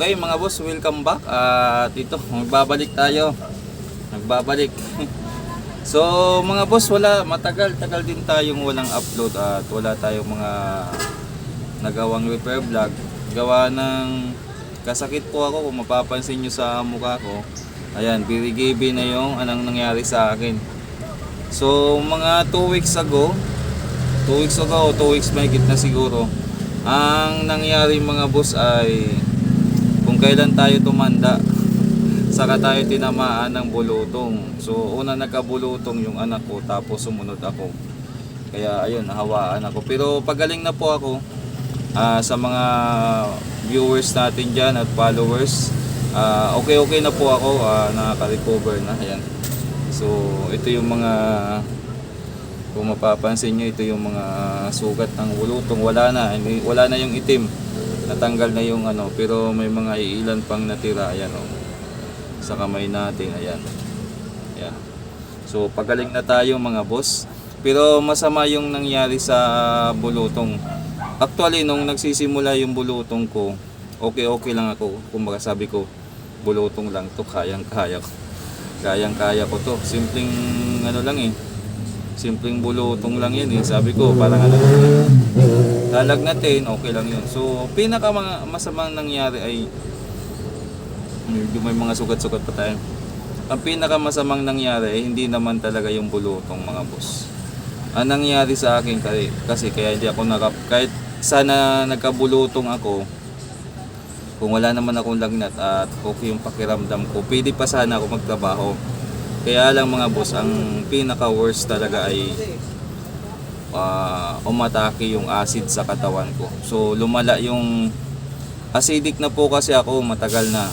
Okay mga boss, welcome back. At ito, magbabalik tayo. Nagbabalik. so mga boss, wala matagal, tagal din tayong walang upload at wala tayong mga nagawang repair vlog. Gawa ng kasakit po ako kung mapapansin nyo sa mukha ko. Ayan, birigibi na yung anong nangyari sa akin. So mga 2 weeks ago, 2 weeks ago o 2 weeks may na siguro, ang nangyari mga boss ay kung kailan tayo tumanda. Saka tayo tinamaan ng bulutong. So una nagkabulutong yung anak ko tapos sumunod ako. Kaya ayun nahawaan ako. Pero pagaling na po ako ah, sa mga viewers natin dyan at followers ah, okay okay na po ako. Ah, nakaka-recover na. Ayan. So ito yung mga kung mapapansin nyo ito yung mga sugat ng bulutong. Wala na. Wala na yung itim natanggal na yung ano pero may mga ilan pang natira ayan oh. Sa kamay natin ayan. Ayan. So pagaling na tayo mga boss. Pero masama yung nangyari sa bulutong. Actually nung nagsisimula yung bulutong ko okay okay lang ako. Kumbaga sabi ko bulutong lang to kayang kaya ko. Kayang kaya ko to. Simpleng ano lang eh. Simpleng bulutong lang yan eh. Sabi ko, parang ano, lalagnatin, okay lang yun. So, pinaka mga masamang nangyari ay, medyo may mga sugat-sugat pa tayo. Ang pinaka masamang nangyari ay hindi naman talaga yung bulutong mga boss. Ang nangyari sa akin kasi, kasi kaya hindi ako nakap, kahit sana nagkabulutong ako, kung wala naman akong lagnat at okay yung pakiramdam ko, pwede pa sana ako magtrabaho. Kaya lang mga boss, ang pinaka worst talaga ay ah, umatake yung acid sa katawan ko. So lumala yung acidic na po kasi ako matagal na.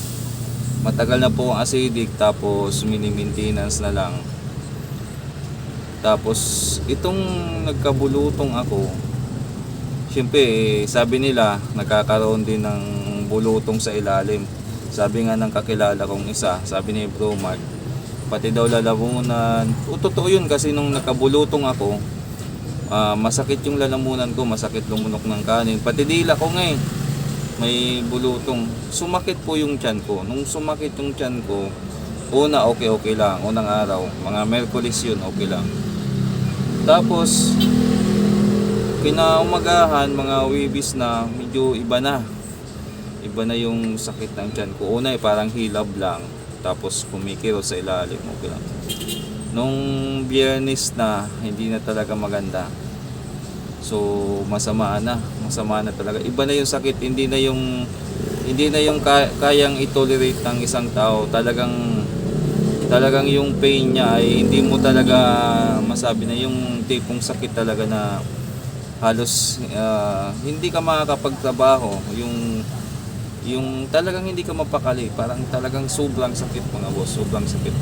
Matagal na po ang acidic tapos mini-maintenance na lang. Tapos itong nagkabulutong ako, Siyempre, eh, sabi nila, nagkakaroon din ng bulutong sa ilalim. Sabi nga ng kakilala kong isa, sabi ni Bro Mark, pati daw lalamunan. O, totoo yun kasi nung nakabulutong ako, ah, masakit yung lalamunan ko, masakit lumunok ng kanin. Pati dila ko nga eh, may bulutong. Sumakit po yung tiyan ko. Nung sumakit yung tiyan ko, una okay okay lang, unang araw, mga Merkulis yun, okay lang. Tapos, kinaumagahan, mga wibis na medyo iba na. Iba na yung sakit ng tiyan ko. Una eh, parang hilab lang. Tapos kumikiro sa ilalim. Okay lang. Nung biyernes na, hindi na talaga maganda. So, masama na. Masama na talaga. Iba na yung sakit. Hindi na yung hindi na yung ka- kayang i-tolerate ng isang tao. Talagang talagang yung pain niya ay hindi mo talaga masabi na yung tipong sakit talaga na halos ah, hindi ka makakapagtrabaho yung yung talagang hindi ka mapakali parang talagang sobrang sakit mga boss sobrang sakit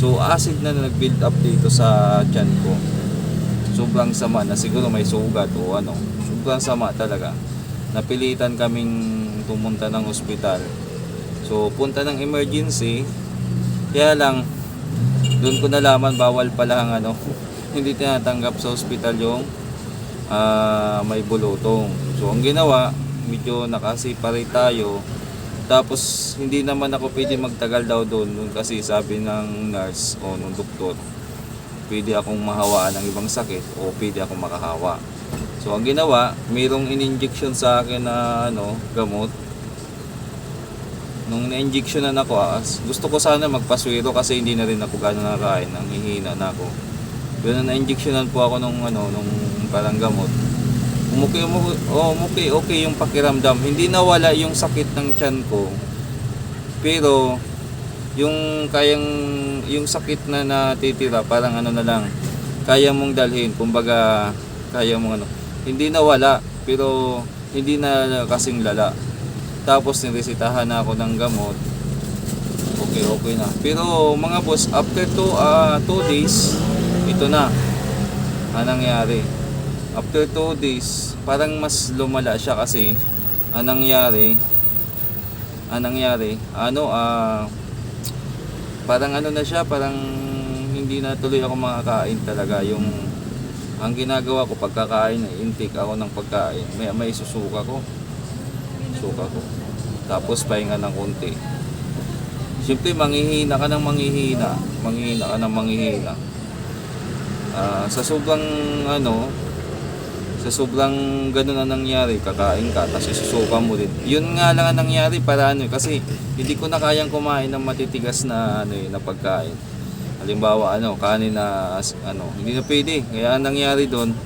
so acid na nag-build up dito sa tiyan ko. Sobrang sama na. Siguro may sugat o ano. Sobrang sama talaga. Napilitan kaming pumunta ng ospital. So punta ng emergency. Kaya lang doon ko nalaman bawal pala ang ano. Hindi tinatanggap sa ospital yung ah, may bulutong. So ang ginawa, medyo nakasipare tayo. Tapos hindi naman ako pwede magtagal daw doon kasi sabi ng nurse o ng doktor pwede akong mahawaan ng ibang sakit o pwede akong makahawa. So ang ginawa, mayroong in-injection sa akin na ano, gamot. Nung na-injectionan ako, ah, gusto ko sana magpaswero kasi hindi na rin ako gano'n nakain, nang hihina na ako. Pero na-injectionan po ako nung ano, nung parang gamot. Umuki, umuki, oh, umuki, okay yung pakiramdam. Hindi nawala yung sakit ng tiyan ko. Pero, yung kayang, yung sakit na natitira, parang ano na lang, kaya mong dalhin. Kumbaga, kaya mong ano. Hindi nawala, pero hindi na kasing lala. Tapos, niresitahan na ako ng gamot. Okay, okay na. Pero, mga boss, after 2 ah, two days, ito na ang nangyari after 2 days parang mas lumala siya kasi ang nangyari ang nangyari ano ah parang ano na siya parang hindi na tuloy ako makakain talaga yung ang ginagawa ko pagkakain intake ako ng pagkain may may susuka ko suka ko Tapos pahinga ng konti. Siyempre, manghihina ka ng manghihina. Manghihina ka ng manghihina. Ah, sa sobrang ano, sa sobrang ganun na nangyari, kakain ka, tapos isusuka mo din. Yun nga lang ang nangyari para ano, eh, kasi hindi ko na kayang kumain ng matitigas na ano eh, na pagkain. Halimbawa, ano, kanin na, ano, hindi na pwede. Kaya ang nangyari doon,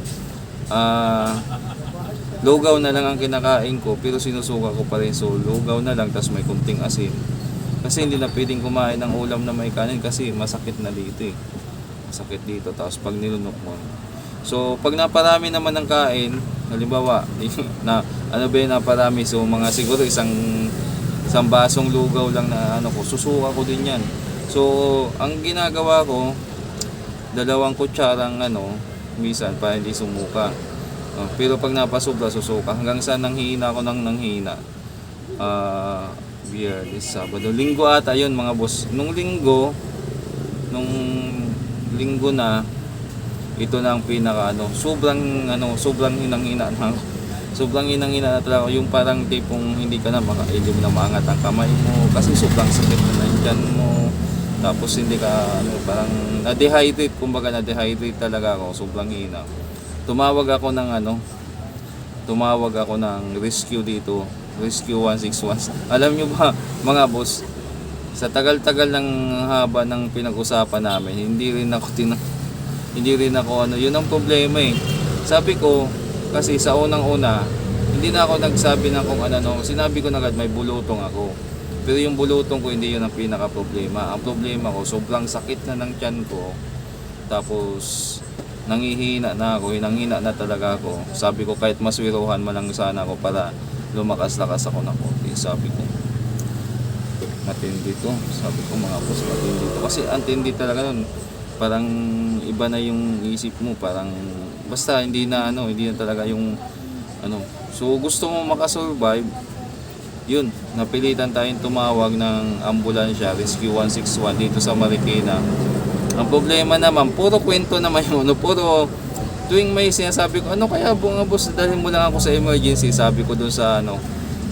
ah, lugaw na lang ang kinakain ko, pero sinusuka ko pa rin. So, lugaw na lang, tapos may kunting asin. Kasi hindi na pwedeng kumain ng ulam na may kanin kasi masakit na dito eh. Masakit dito, tapos pag nilunok mo. So, pag naparami naman ng kain, halimbawa, na ano ba yun naparami, so mga siguro isang isang basong lugaw lang na ano ko, susuka ko din yan. So, ang ginagawa ko, dalawang kutsarang ano, misan para hindi sumuka. Uh, pero pag napasobra, susuka. Hanggang sa nanghihina ako ng nanghihina. Ah, biyernes, sabado. Linggo ata yun mga boss. Nung linggo, nung linggo na, ito na ang pinaka ano, sobrang ano, sobrang hinang-hina na sobrang hinang-hina na talaga. Yung parang tipong hindi ka na makailim na maangat ang kamay mo kasi sobrang sakit na nandyan mo. Tapos hindi ka ano, parang na-dehydrate. Kumbaga na-dehydrate talaga ako. Sobrang hina tumawag ako ng ano tumawag ako ng rescue dito. Rescue 161 alam nyo ba mga boss sa tagal-tagal ng haba ng pinag-usapan namin hindi rin ako tin hindi rin ako ano, yun ang problema eh. Sabi ko, kasi sa unang-una, hindi na ako nagsabi ng kung ano, no. sinabi ko na agad may bulutong ako. Pero yung bulutong ko, hindi yun ang pinaka-problema. Ang problema ko, sobrang sakit na ng tiyan ko. Tapos, nangihina na ako, hinanghina na talaga ako. Sabi ko, kahit maswiruhan man lang sana ako para lumakas-lakas ako ng konti. Sabi ko, matindi to. Sabi ko, mga boss, matindi to. Kasi ang tindi talaga nun parang iba na yung isip mo parang basta hindi na ano hindi na talaga yung ano. So gusto mo makasurvive yun napilitan tayong tumawag ng ambulansya rescue 161 dito sa Marikina. Ang problema naman puro kwento naman yung ano puro tuwing may sinasabi ko ano kaya bunga boss dalhin mo lang ako sa emergency sabi ko doon sa ano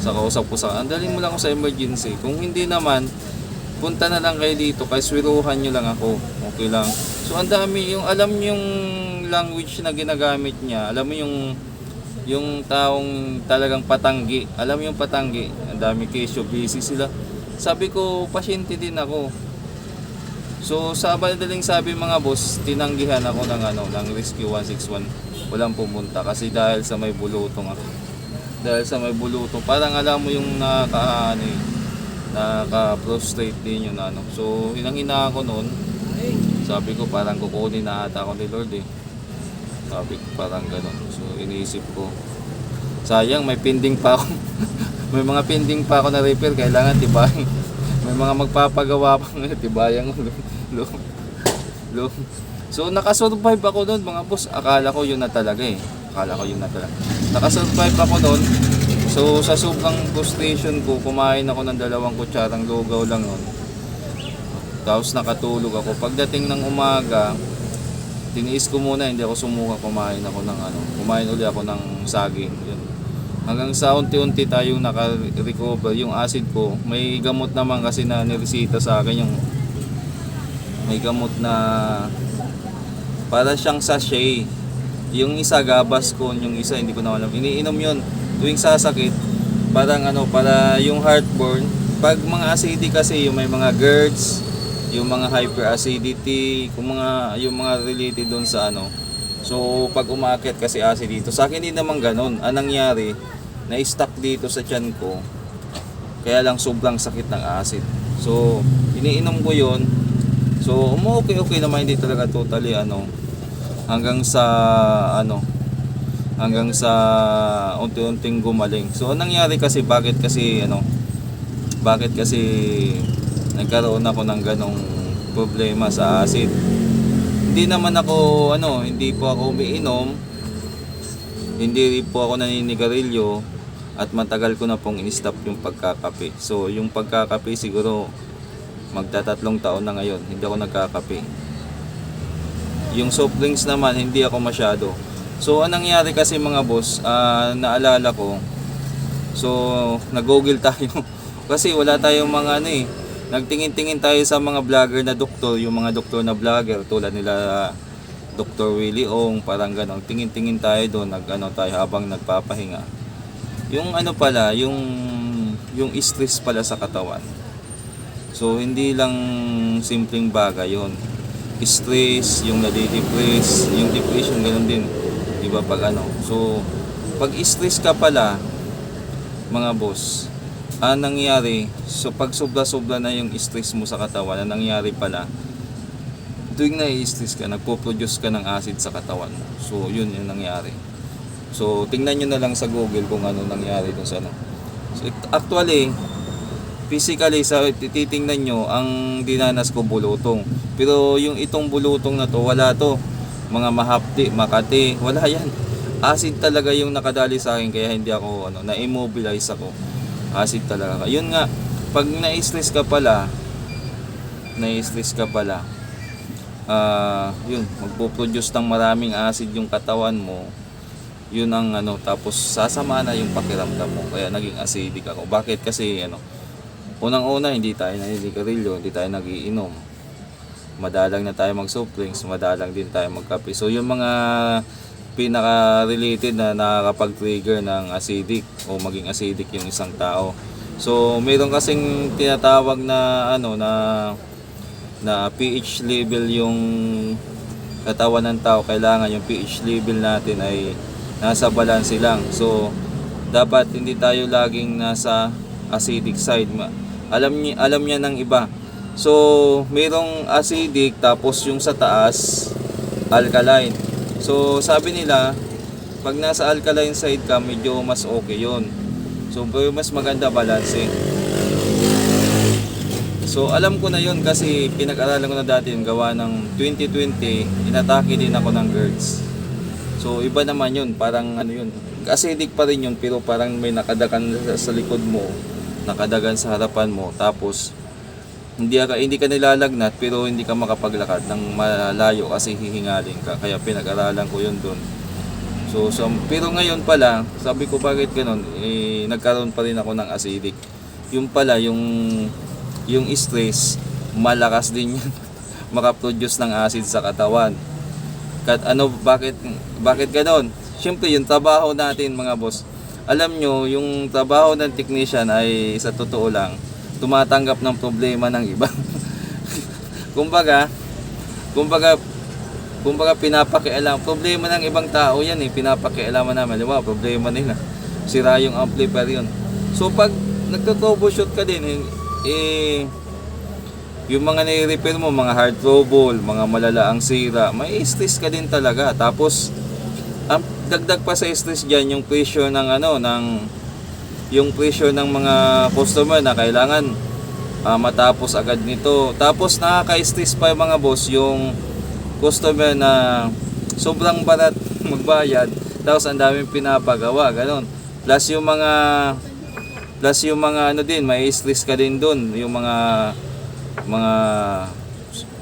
sa kausap ko sa dalhin mo lang ako sa emergency. Kung hindi naman punta na lang kayo dito kay swiruhan nyo lang ako. Okay lang. So ang dami yung alam yung language na ginagamit niya. Alam mo yung yung taong talagang patanggi. Alam yung patanggi. Ang dami kesyo busy sila. Sabi ko pasyente din ako. So sa madaling sabi mga boss tinanggihan ako ng ano ng rescue 161 walang pumunta kasi dahil sa may bulutong ako. Dahil sa may bulutong parang alam mo yung naka ano eh, naka-prostrate din yun ano. So, hinang-hina ako noon. Sabi ko parang kukunin na ata ako ni Lord eh. Sabi ko parang ganun. So, iniisip ko. Sayang, may pending pa ako. may mga pending pa ako na repair. Kailangan tibayan. may mga magpapagawa pa ngayon. Tibayan ko. Lo, lo. So, nakasurvive ako doon mga boss. Akala ko yun na talaga eh. Akala ko yun na talaga. Nakasurvive ako doon. So sa sobrang frustration ko, kumain ako ng dalawang kutsarang lugaw lang nun. Tapos nakatulog ako. Pagdating ng umaga, tiniis ko muna, hindi ako sumuka, kumain ako ng ano, kumain uli ako ng saging. Yun. Hanggang sa unti-unti tayong naka-recover yung acid ko. May gamot naman kasi na niresita sa akin yung may gamot na para siyang sachet. Yung isa gabas ko, yung isa hindi ko na alam. Iniinom yun tuwing sasakit, parang ano, para yung heartburn, pag mga acidic kasi, yung may mga GERDs, yung mga hyperacidity, kung mga, yung mga related doon sa ano. So, pag umakit kasi acid dito, sa akin din naman ganun. Anong nangyari, na-stuck dito sa tiyan ko, kaya lang sobrang sakit ng acid. So, iniinom ko yon So, okay-okay naman, hindi talaga totally ano, hanggang sa ano, hanggang sa unti-unting gumaling. So anong nangyari kasi bakit kasi ano bakit kasi nagkaroon ako ng ganong problema sa acid. Hindi naman ako ano, hindi po ako umiinom. Hindi rin po ako naninigarilyo at matagal ko na pong in-stop yung pagkakape. So yung pagkakape siguro magtatatlong taon na ngayon, hindi ako nagkakape. Yung soft drinks naman, hindi ako masyado. So, anong nangyari kasi mga boss, ah, naalala ko, so, nag-google tayo. Kasi wala tayong mga ano eh. Nagtingin-tingin tayo sa mga vlogger na doktor, yung mga doktor na vlogger tulad nila Dr. Willie Ong, parang ganon. Tingin-tingin tayo doon, nag ano tayo habang nagpapahinga. Yung ano pala, yung yung stress pala sa katawan. So hindi lang simpleng bagay 'yon. Stress, yung nade-depress, yung depression ganun din. 'Di ba pag ano. So pag stress ka pala mga boss, ang nangyari, so pag sobra-sobra na yung stress mo sa katawan, ang nangyari pala, tuwing na-stress ka, nagpo-produce ka ng acid sa katawan mo. So, yun yung nangyari. So, tingnan nyo na lang sa Google kung ano nangyari dun sa ano. So, actually, physically, sa titingnan nyo, ang dinanas ko bulutong. Pero yung itong bulutong na to, wala to. Mga mahapti, makati, wala yan. Acid talaga yung nakadali sa akin, kaya hindi ako, ano, na-immobilize ako. Acid talaga. Yun nga, pag na-stress ka pala, na-stress ka pala, ah yun, magpo-produce ng maraming acid yung katawan mo, yun ang ano, tapos sasama na yung pakiramdam mo, kaya naging acidic ako. Bakit? Kasi ano, unang-una hindi tayo naninigarilyo, hindi tayo nagiinom. Madalang na tayo mag-soft drinks, madalang din tayo magkape. So yung mga pinaka-related na nakakapag-trigger ng acidic o maging acidic yung isang tao. So meron kasing tinatawag na ano na na pH level yung katawan ng tao kailangan yung pH level natin ay nasa balance lang so dapat hindi tayo laging nasa acidic side alam niya alam niya ng iba so merong acidic tapos yung sa taas alkaline. So sabi nila pag nasa alkaline side ka medyo mas okay yon so mas maganda balance So alam ko na yon kasi pinag-aralan ko na dati yung gawa ng 2020, inatake din ako ng GERDS. So iba naman yun, parang ano yun, acidic pa rin yun pero parang may nakadagan sa likod mo, nakadagan sa harapan mo, tapos hindi ka, hindi ka nilalagnat pero hindi ka makapaglakad ng malayo kasi hihingalin ka. Kaya pinag-aralan ko yun doon. So, so, pero ngayon pala, sabi ko bakit ganun, eh, nagkaroon pa rin ako ng acidic. Yung pala, yung yung stress, malakas din yan makaproduce ng acid sa katawan. Kat ano bakit bakit ganoon? Siyempre yung trabaho natin mga boss. Alam nyo, yung trabaho ng technician ay sa totoo lang tumatanggap ng problema ng iba. kumbaga, kumbaga kumbaga pinapakialam problema ng ibang tao yan eh pinapakialaman namin di ba problema nila sira yung amplifier yun so pag nagto-troubleshoot ka din eh, eh yung mga nire-repair mo, mga hard trouble, mga malalaang sira, may stress ka din talaga. Tapos, ang dagdag pa sa stress diyan yung pressure ng ano, ng yung pressure ng mga customer na kailangan ah, matapos agad nito. Tapos nakaka-stress pa yung mga boss yung customer na sobrang barat magbayad tapos ang daming pinapagawa, ganun. Plus yung mga Plus yung mga ano din, may stress ka din doon, yung mga mga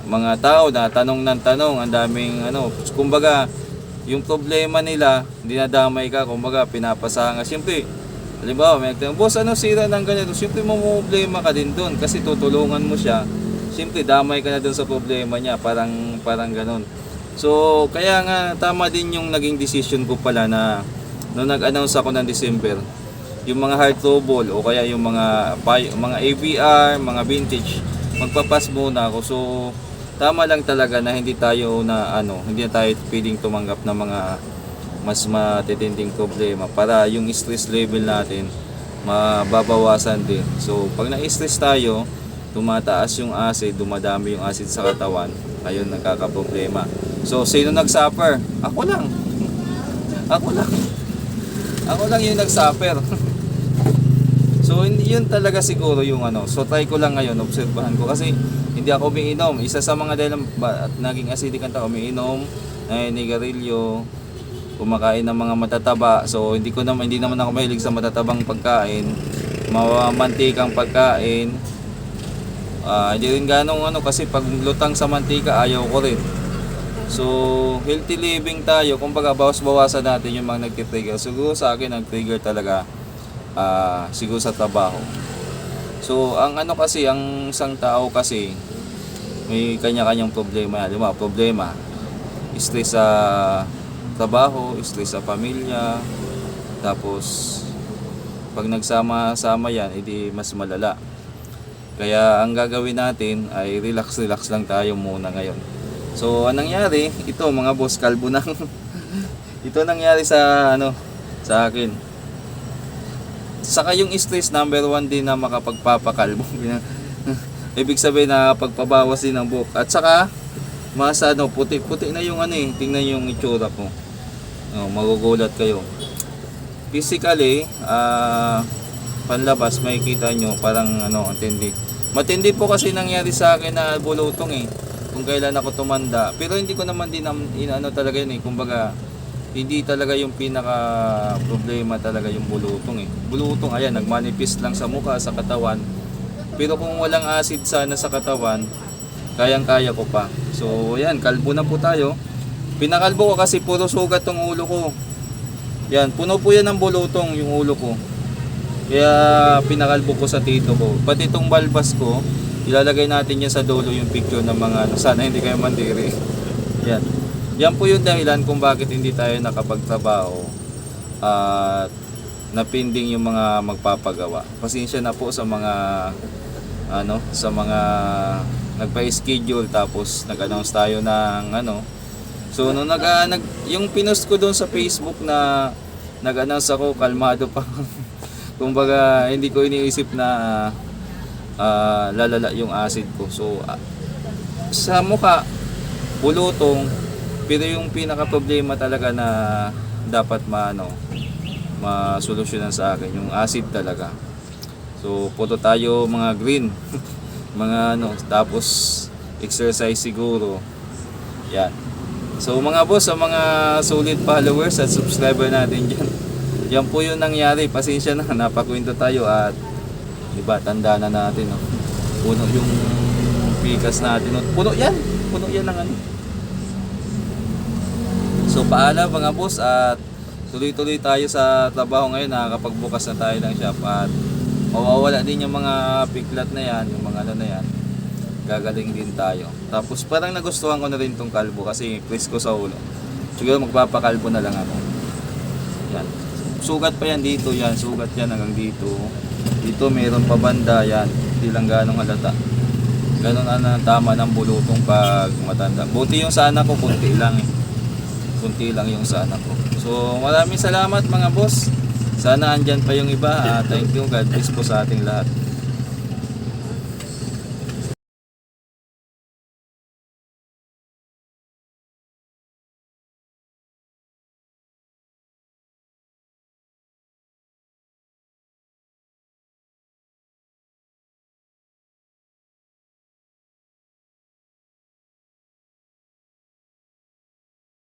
mga tao na tanong ng tanong, ang daming ano, kumbaga yung problema nila, dinadamay ka, kumbaga pinapasanga. Siyempre, halimbawa, may nagtanong, boss, ano sira ng ganito? Siyempre, problema ka din doon kasi tutulungan mo siya. Siyempre, damay ka na doon sa problema niya, parang parang ganun. So, kaya nga tama din yung naging decision ko pala na nung nag-announce ako ng December, yung mga hard trouble o kaya yung mga mga AVR, mga vintage, magpapas muna ako. So tama lang talaga na hindi tayo na ano, hindi na tayo pwedeng tumanggap ng mga mas matitinding problema para yung stress level natin mababawasan din. So pag na-stress tayo, tumataas yung acid, dumadami yung acid sa katawan, ayun nagkakaproblema. So sino nag-suffer? Ako lang. Ako lang. Ako lang yung nag-suffer. So yun talaga siguro yung ano. So try ko lang ngayon, obserbahan ko kasi hindi ako umiinom. Isa sa mga dahil naging acidic ang tao, umiinom, naninigarilyo, kumakain ng mga matataba. So hindi ko naman hindi naman ako mahilig sa matatabang pagkain, mamantikang pagkain. Ah, hindi rin ganong ano kasi pag lutang sa mantika ayaw ko rin. So, healthy living tayo. Kumbaga, bawas-bawasan natin yung mga nagtitrigger. Siguro sa akin, nag-trigger talaga ah siguro sa trabaho. So, ang ano kasi, ang isang tao kasi, may kanya-kanyang problema. Di ba? Problema. Stress sa trabaho, stress sa pamilya, tapos pag nagsama-sama yan, edi mas malala. Kaya ang gagawin natin ay relax-relax lang tayo muna ngayon. So, anong nangyari? Ito mga boss, kalbo nang ito nangyari sa ano sa akin. Saka yung stress number one din na makapagpapakalbo. Ibig sabihin na pagpabawas din ng buhok. At saka mas ano, puti-puti na yung ano eh. Tingnan yung itsura ko. Oh, magugulat kayo. Physically, ah panlabas makikita nyo parang ano, matindi. Matindi po kasi nangyari sa akin na bulutong eh. Kung kailan ako tumanda. Pero hindi ko naman din inaano talaga yun eh. Kumbaga, hindi talaga yung pinaka problema talaga yung bulutong eh. Bulutong, ayan, nagmanifest lang sa mukha, sa katawan. Pero kung walang acid sana sa katawan, kayang-kaya ko pa. So, ayan, kalbo na po tayo. Pinakalbo ko kasi puro sugat tong ulo ko. Yan, puno po yan ng bulutong yung ulo ko. Kaya pinakalbo ko sa tito ko. Pati itong balbas ko, ilalagay natin yan sa dulo yung picture ng mga ano, sana hindi kayo mandiri. Yan. Yan po yung dahilan kung bakit hindi tayo nakapagtrabaho at napinding yung mga magpapagawa. Pasensya na po sa mga ano, sa mga nagpa-schedule tapos nag-announce tayo ng ano. So nung nag, ah, nag yung pinost ko doon sa Facebook na nag-announce ako kalmado pa. Kumbaga hindi ko iniisip na ah, lalala yung acid ko. So ah, sa mukha bulutong pero yung pinaka problema talaga na dapat maano masolusyonan sa akin yung acid talaga. So photo tayo mga green. mga ano tapos exercise siguro. Yan. So mga boss, sa mga solid followers at subscriber natin dyan. Yan po yung nangyari. Pasensya na, napakwento tayo at di ba, tanda na natin. No? Puno yung pikas natin. No? Puno yan. Puno yan ng ano. So paalam mga boss at tuloy-tuloy tayo sa trabaho ngayon. Nakakapagbukas na tayo ng shop at mawawala din yung mga piklat na yan, yung mga ano na yan gagaling din tayo. Tapos parang nagustuhan ko na rin tong kalbo kasi presko sa ulo. Siguro magpapakalbo na lang ako. Yan. Sugat pa yan dito, yan. Sugat yan hanggang dito. Dito meron pa banda, yan. Hindi lang ganong halata. Ganon na tama ng bulutong pag matanda. Buti yung sa anak ko, kunti lang. Kunti lang yung sa anak ko. So maraming salamat mga boss. Sana andyan pa yung iba. Ah, thank you. God bless po sa ating lahat.